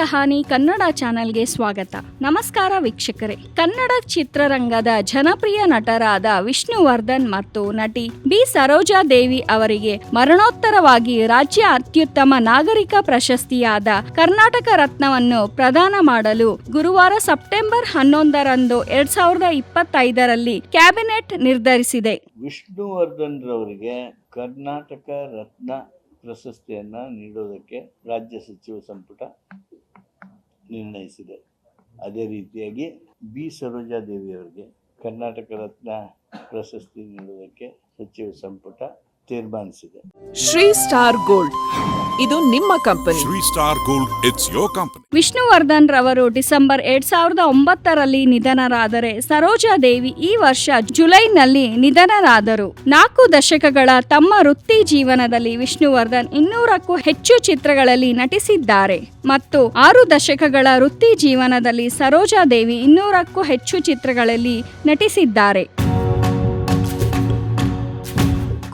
ಕಹಾನಿ ಕನ್ನಡ ಚಾನೆಲ್ಗೆ ಸ್ವಾಗತ. ನಮಸ್ಕಾರ ವೀಕ್ಷಕರೇ. ಕನ್ನಡ ಚಿತ್ರರಂಗದ ಜನಪ್ರಿಯ ನಟರಾದ ವಿಷ್ಣುವರ್ಧನ್ ಮತ್ತು ನಟಿ ಬಿ ಸರೋಜಾ ದೇವಿ ಅವರಿಗೆ ಮರಣೋತ್ತರವಾಗಿ ರಾಜ್ಯ ಅತ್ಯುತ್ತಮ ನಾಗರಿಕ ಪ್ರಶಸ್ತಿಯಾದ ಕರ್ನಾಟಕ ರತ್ನವನ್ನು ಪ್ರದಾನ ಮಾಡಲು ಗುರುವಾರ ಸೆಪ್ಟೆಂಬರ್ ಹನ್ನೊಂದರಂದು ಎರಡ್ ಸಾವಿರದ ಇಪ್ಪತ್ತೈದರಲ್ಲಿ ಕ್ಯಾಬಿನೆಟ್ ನಿರ್ಧರಿಸಿದೆ. ವಿಷ್ಣುವರ್ಧನ್ ರವರಿಗೆ ಕರ್ನಾಟಕ ರತ್ನ ಪ್ರಶಸ್ತಿಯನ್ನು ನೀಡೋದಕ್ಕೆ ರಾಜ್ಯ ಸಚಿವ ಸಂಪುಟ ನಿರ್ಣಯಿಸಿದೆ. ಅದೇ ರೀತಿಯಾಗಿ ಬಿ. ಸರೋಜಾದೇವಿಯವರಿಗೆ ಕರ್ನಾಟಕ ರತ್ನ ಪ್ರಶಸ್ತಿ ನೀಡುವುದಕ್ಕೆ ಸಚಿವ ಸಂಪುಟ ತೀರ್ಮಾನಿಸಿದೆ. Shri Star Gold. ಇದು ನಿಮ್ಮ company. Star Gold it's your company Vishnuvardhan ರವರು ಡಿಸೆಂಬರ್ ಎರಡ್ ಸಾವಿರದ ಒಂಬತ್ತರಲ್ಲಿ ನಿಧನರಾದರೆ ಸರೋಜಾ ದೇವಿ ಈ ವರ್ಷ ಜುಲೈನಲ್ಲಿ ನಿಧನರಾದರು. ನಾಲ್ಕು ದಶಕಗಳ ತಮ್ಮ ವೃತ್ತಿ ಜೀವನದಲ್ಲಿ ವಿಷ್ಣುವರ್ಧನ್ ಇನ್ನೂರಕ್ಕೂ ಹೆಚ್ಚು ಚಿತ್ರಗಳಲ್ಲಿ ನಟಿಸಿದ್ದಾರೆ. ಮತ್ತು ಆರು ದಶಕಗಳ ವೃತ್ತಿ ಜೀವನದಲ್ಲಿ ಸರೋಜಾ ದೇವಿ ಇನ್ನೂರಕ್ಕೂ ಹೆಚ್ಚು ಚಿತ್ರಗಳಲ್ಲಿ ನಟಿಸಿದ್ದಾರೆ.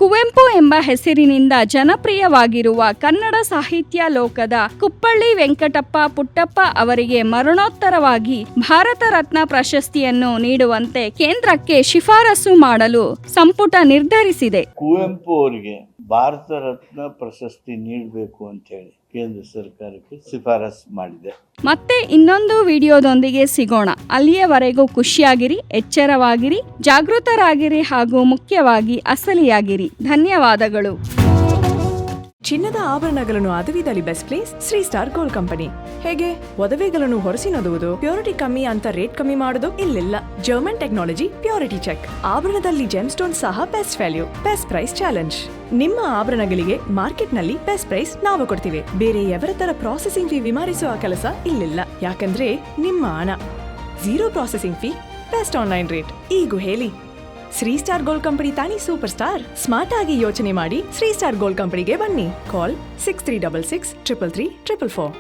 ಕುವೆಂಪು ಎಂಬ ಹೆಸರಿನಿಂದ ಜನಪ್ರಿಯವಾಗಿರುವ ಕನ್ನಡ ಸಾಹಿತ್ಯ ಲೋಕದ ಕುಪ್ಪಳ್ಳಿ ವೆಂಕಟಪ್ಪ ಪುಟ್ಟಪ್ಪ ಅವರಿಗೆ ಮರಣೋತ್ತರವಾಗಿ ಭಾರತ ರತ್ನ ಪ್ರಶಸ್ತಿಯನ್ನು ನೀಡುವಂತೆ ಕೇಂದ್ರಕ್ಕೆ ಶಿಫಾರಸು ಮಾಡಲು ಸಂಪುಟ ನಿರ್ಧರಿಸಿದೆ. ಕುವೆಂಪು ಅವರಿಗೆ ಭಾರತ ರತ್ನ ಪ್ರಶಸ್ತಿ ನೀಡಬೇಕು ಅಂತ ಹೇಳಿ. ಕೇಂದ್ರ ಸರ್ಕಾರಕ್ಕೆ ಶಿಫಾರಸು ಮಾಡಿದೆ. ಮತ್ತೆ ಇನ್ನೊಂದು ವಿಡಿಯೋದೊಂದಿಗೆ ಸಿಗೋಣ. ಅಲ್ಲಿಯವರೆಗೂ ಖುಷಿಯಾಗಿರಿ, ಎಚ್ಚರವಾಗಿರಿ, ಜಾಗೃತರಾಗಿರಿ ಹಾಗೂ ಮುಖ್ಯವಾಗಿ ಅಸಲಿಯಾಗಿರಿ. ಧನ್ಯವಾದಗಳು. ಚಿನ್ನದ ಆಭರಣಗಳನ್ನು ಅದುವಿದಲ್ಲಿ best place Shri Star Gold company ಹೇಗೆ? ಒದವೆಗಳನ್ನು ಹೊರಸಿ ನದುವುದು ಪ್ಯೂರಿಟಿ ಕಮ್ಮಿ ಅಂತ ರೇಟ್ ಕಮ್ಮಿ ಮಾಡೋದು ಇಲ್ಲಿಲ್ಲ. ಜರ್ಮನ್ ಟೆಕ್ನಾಲಜಿ ಪ್ಯೂರಿಟಿ ಚೆಕ್ ಆಭರಣದಲ್ಲಿ ಜೆಮ್ ಸ್ಟೋನ್ ಸಹ best value best price challenge ನಿಮ್ಮ ಆಭರಣಗಳಿಗೆ ಮಾರ್ಕೆಟ್ನಲ್ಲಿ ಬೆಸ್ಟ್ ಪ್ರೈಸ್ ನಾವು ಕೊಡ್ತೀವಿ. ಬೇರೆ ಎವರ ತರ ಪ್ರಾಸೆಸಿಂಗ್ ಫೀ ವಿಮಾರಿಸುವ ಕೆಲಸ ಇಲ್ಲಿಲ್ಲ. ಯಾಕಂದ್ರೆ ನಿಮ್ಮ ಹಣ. Zero processing fee best online rate ಈಗೂ ಹೇಳಿ. ಶ್ರೀ ಸ್ಟಾರ್ ಗೋಲ್ಡ್ ಕಂಪನಿ ತಾನಿ ಸೂಪರ್ ಸ್ಟಾರ್ ಸ್ಮಾರ್ಟ್ ಆಗಿ ಯೋಚನೆ ಮಾಡಿ ಶ್ರೀ ಸ್ಟಾರ್ ಗೋಲ್ಡ್ ಕಂಪನಿಗೆ ಬನ್ನಿ call six three double six triple three triple four